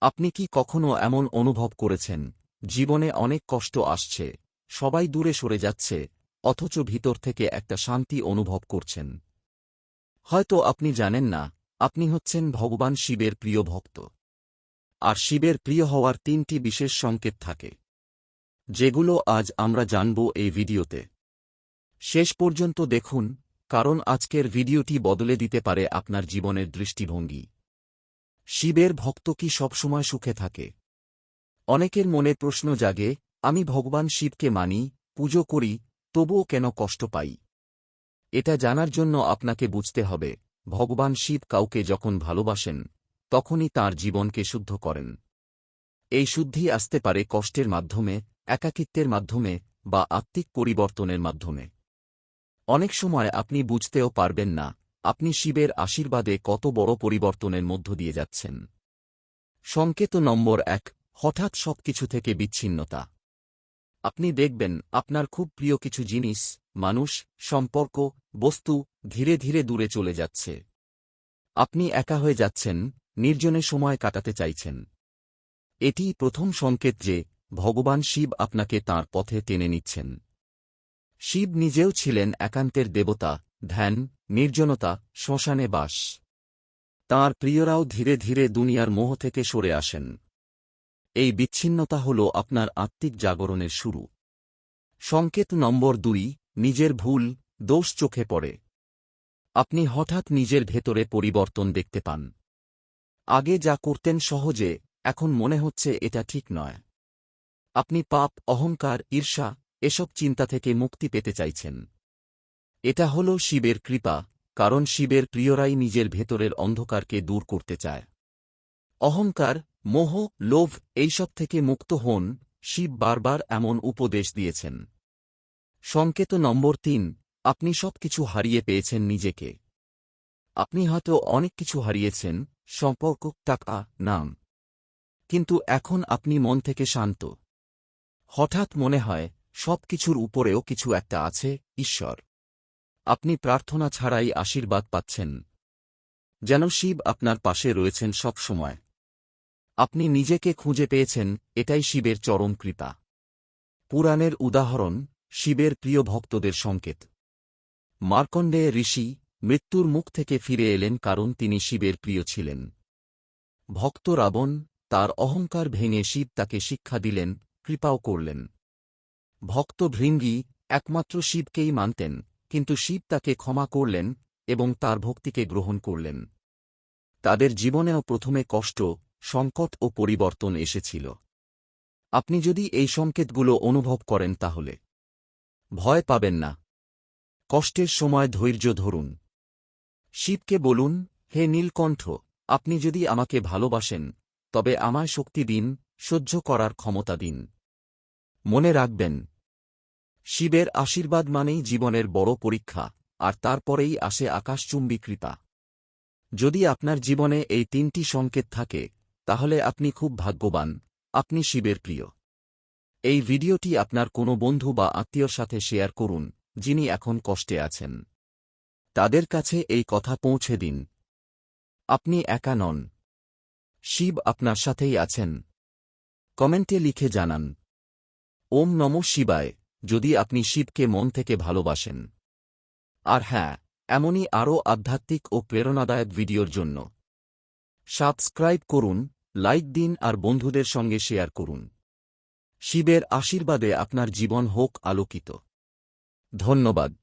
আপনি কি কখনো এমন অনুভব করেছেন? জীবনে অনেক কষ্ট আসছে, সবাই দূরে সরে যাচ্ছে, অথচ ভিতর থেকে একটা শান্তি অনুভব করছেন। হয়তো আপনি জানেন না, আপনি হচ্ছেন ভগবান শিবের প্রিয় ভক্ত। আর শিবের প্রিয় হওয়ার তিনটি বিশেষ সংকেত থাকে। যেগুলো আজ আমরা জানব এই ভিডিওতে। শেষ পর্যন্ত দেখুন, কারণ আজকের ভিডিওটি বদলে দিতে পারে আপনার জীবনের দৃষ্টিভঙ্গি। শিবের ভক্ত কি সবসময় সুখে থাকে? অনেকের মনে প্রশ্ন জাগে, আমি ভগবান শিবকে মানি, পুজো করি, তবুও কেন কষ্ট পাই? এটা জানার জন্য আপনাকে বুঝতে হবে, ভগবান শিব কাউকে যখন ভালোবাসেন, তখনই তার জীবনকে শুদ্ধ করেন। এই শুদ্ধি আসতে পারে কষ্টের মাধ্যমে, একাকিত্বের মাধ্যমে বা আত্মিক পরিবর্তনের মাধ্যমে। অনেক সময় আপনি বুঝতেও পারবেন না আপনি শিবের আশীর্বাদে কত বড় পরিবর্তনের মধ্য দিয়ে যাচ্ছেন। সংকেত নম্বর এক, হঠাৎ সবকিছু থেকে বিচ্ছিন্নতা। আপনি দেখবেন, আপনার খুব প্রিয় কিছু জিনিস, মানুষ, সম্পর্ক, বস্তু, ধীরে ধীরে দূরে চলে যাচ্ছে। আপনি একা হয়ে যাচ্ছেন, নির্জনে সময় কাটাতে চাইছেন। এটি প্রথম সংকেত যে, ভগবান শিব আপনাকে তার পথে টেনে নিচ্ছেন। শিব নিজেও ছিলেন একান্তের দেবতা ধ্যান, নির্জনতা, শ্মশানে বাস। তাঁর প্রিয়রাও ধীরে ধীরে দুনিয়ার মোহ থেকে সরে আসেন। এই বিচ্ছিন্নতা হল আপনার আত্মিক জাগরণের শুরু। সংকেত নম্বর দুই, নিজের ভুল, দোষ চোখে পড়ে। আপনি হঠাৎ নিজের ভেতরে পরিবর্তন দেখতে পান। আগে যা করতেন সহজে, এখন মনে হচ্ছে এটা ঠিক নয়। আপনি পাপ, অহংকার, ঈর্ষা, এসব চিন্তা থেকে মুক্তি পেতে চাইছেন। এটা হল শিবের কৃপা, কারণ শিবের প্রিয়রাই নিজের ভেতরের অন্ধকারকে দূর করতে চায়। অহংকার, মোহ, লোভ এইসব থেকে মুক্ত হন, শিব বারবার এমন উপদেশ দিয়েছেন। সংকেত নম্বর তিন, আপনি সব কিছু হারিয়ে পেয়েছেন নিজেকে। আপনি হয়তো অনেক কিছু হারিয়েছেন, সম্পর্ক, টাকা, নাম। কিন্তু এখন আপনি মন থেকে শান্ত। হঠাৎ মনে হয় সব কিছুর উপরেও কিছু একটা আছে, ঈশ্বর। আপনি প্রার্থনা ছাড়াই আশীর্বাদ পাচ্ছেন। যেন শিব আপনার পাশে রয়েছেন সব সময়। আপনি নিজেকে খুঁজে পেয়েছেন, এটাই শিবের চরম কৃপা। পুরাণের উদাহরণ, শিবের প্রিয় ভক্তদের সংকেত। মার্কণ্ডেয় ঋষি মৃত্যুর মুখ থেকে ফিরে এলেন কারণ তিনি শিবের প্রিয় ছিলেন। ভক্ত রাবণ তার অহংকার ভেঙে শিব তাকে শিক্ষা দিলেন, কৃপাও করলেন। ভক্ত ভৃঙ্গি একমাত্র শিবকেই মানতেন। কিন্তু শিব তাকে ক্ষমা করলেন এবং তার ভক্তিকে গ্রহণ করলেন। তাদের জীবনেও প্রথমে কষ্ট, সংকট ও পরিবর্তন এসেছিল। আপনি যদি এই সংকেতগুলো অনুভব করেন তাহলে। ভয় পাবেন না। কষ্টের সময় ধৈর্য ধরুন। শিবকে বলুন, হে নীলকণ্ঠ, আপনি যদি আমাকে ভালোবাসেন, তবে আমায় শক্তি দিন, সহ্য করার ক্ষমতা দিন। মনে রাখবেন শিবের আশীর্বাদ মানেই জীবনের বড় পরীক্ষা, আর তারপরেই আসে আকাশচুম্বী কৃপা যদি আপনার জীবনে এই তিনটি সংকেত থাকে, তাহলে আপনি খুব ভাগ্যবান, আপনি শিবের প্রিয়। এই ভিডিওটি আপনার কোনো বন্ধু বা আত্মীয়র সাথে শেয়ার করুন, যিনি এখন কষ্টে আছেন। তাদের কাছে এই কথা পৌঁছে দিন। আপনি একা নন। শিব আপনার সাথেই আছেন। কমেন্টে লিখে জানান। ওম নম শিবায়। যদি আপনি শিবকে মন থেকে ভালোবাসেন। আর হ্যাঁ এমনই আরও আধ্যাত্মিক ও প্রেরণাদায়ক ভিডিওর জন্য। সাবস্ক্রাইব করুন, লাইক দিন আর বন্ধুদের সঙ্গে শেয়ার করুন। শিবের আশীর্বাদে আপনার জীবন হোক আলোকিত। ধন্যবাদ।